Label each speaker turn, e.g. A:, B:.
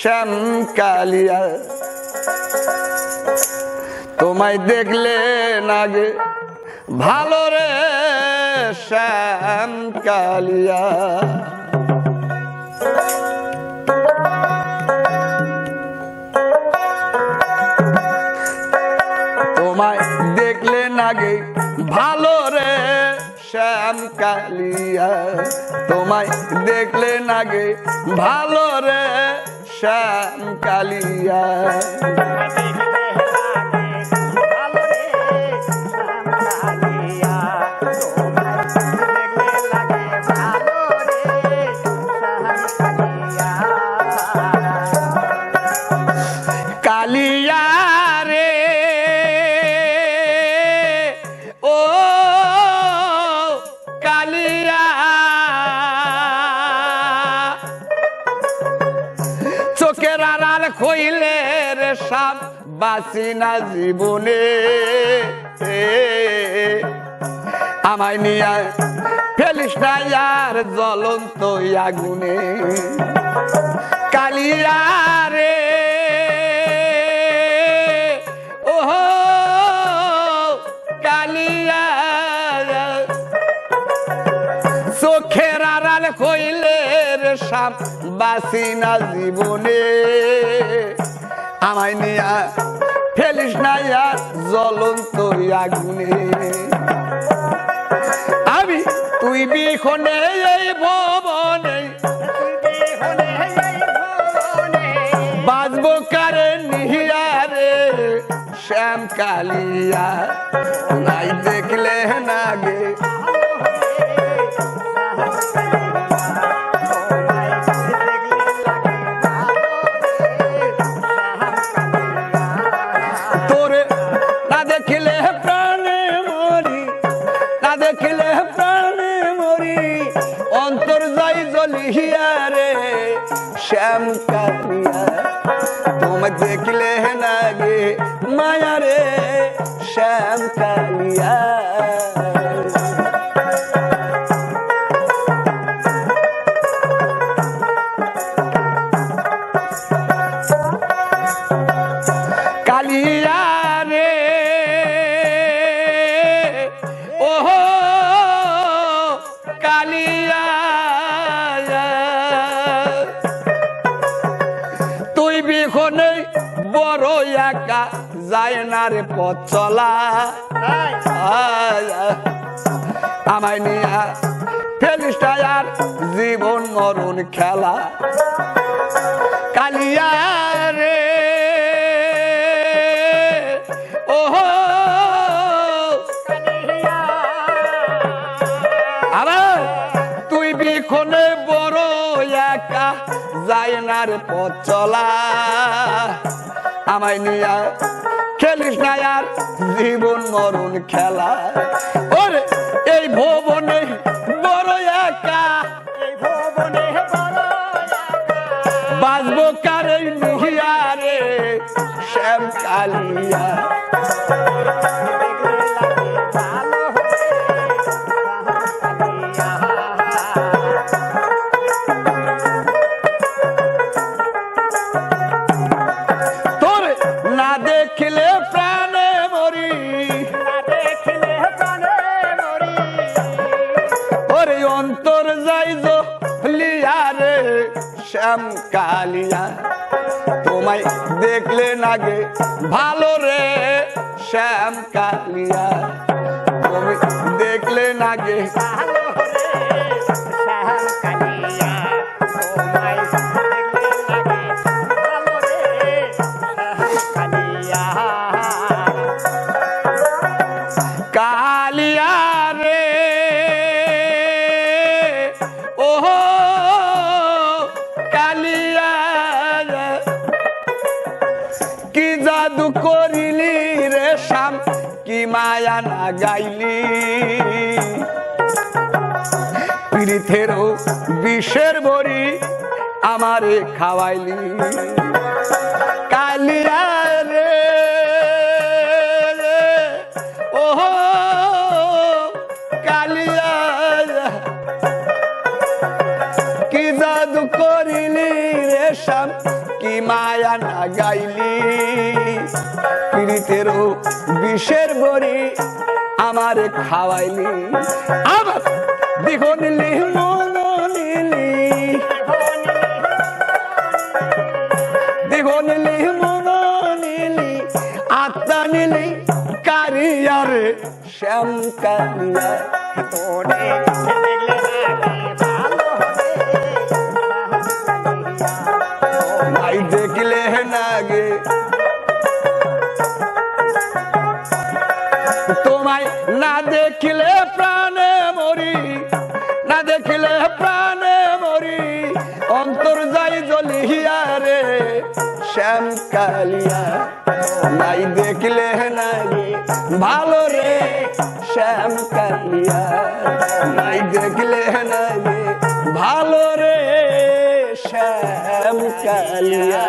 A: শ্যাম কালিয়া। তোমায় দেখলে নাগে ভালো রে শ্যাম কালিয়া। তোমায় দেখলে নাগে ভালো রে শ্যাম কালিয়া। তোমায় দেখলে নাগে ভালো রে শ্যাম কালিয়া। চোখের আড়াল খইলে রে সাপ বাসি না জীবনে। আমায় নিয়ে ফেলিস না আর জ্বলন্ত আগুনে। কালিয়া রে ওহো, কালিয়া, চোখের কইলে রে বাসি না জীবনে। আমায় নিয়া ফেলিস না আর জ্বলন্ত আগুনে। আমি তুই বিখনে এই ভবনে, বাজবো কারে নিহিয়ারে শ্যাম কালিয়া নাই দেখলে নাগে তোরে অন্তর যাই জ্বলিয়া রে শ্যাম কালিয়া তোমায় দেখলে নাগে মায়া রে শ্যাম কালিয়া। তুই বিখনে বড় একা যায় না রে পথ চলা। আমায় নিয়া ফেলিসটা আর জীবন মরণ খেলা। কালিয়া রে ওহো আবার তুই বিখনে বড় একা যায় না রে পথ চলা। আমায় নিয়া খেলিস না আর জীবন মরণ খেলা। ওরে এই ভবনে বড় একা। বাজবো কারে নিহিয়া রে শ্যাম কালিয়া। অন্তর যাই লিয়া রে, শ্যাম কালিয়া। তোমায় দেখলে নাগে ভালো রে, শ্যাম কালিয়া। তুমি দেখলে নাগে কালিয়া। জাদু করিলি রে শাম কি মায়া না গাইলি? পীড়িতেরও বিষের বড়ি আমারে খাওয়াইলি। কালিয়া রে, ওহো, কালিয়া কি জাদু করিলি রে শ্যাম, কি মায়া না গাইলি? পীড়িতেরও বিষের বড়ি আমারে খাওয়াইলি। আবার দিঘো নিলি। দিঘো নিলি। আত্মা নিলি কারিয়ারে শ্যাম কারিয়া।
B: তোরে দেখলে নাকি
A: দেখলে প্রাণে মরি, অন্তর যাই জ্বলিয়া রে, শ্যাম কালিয়া। নাই দেখলে না গে ভালো রে, শ্যাম কালিয়া। নাই দেখলে নাই, ভালো রে, শ্যাম কালিয়া।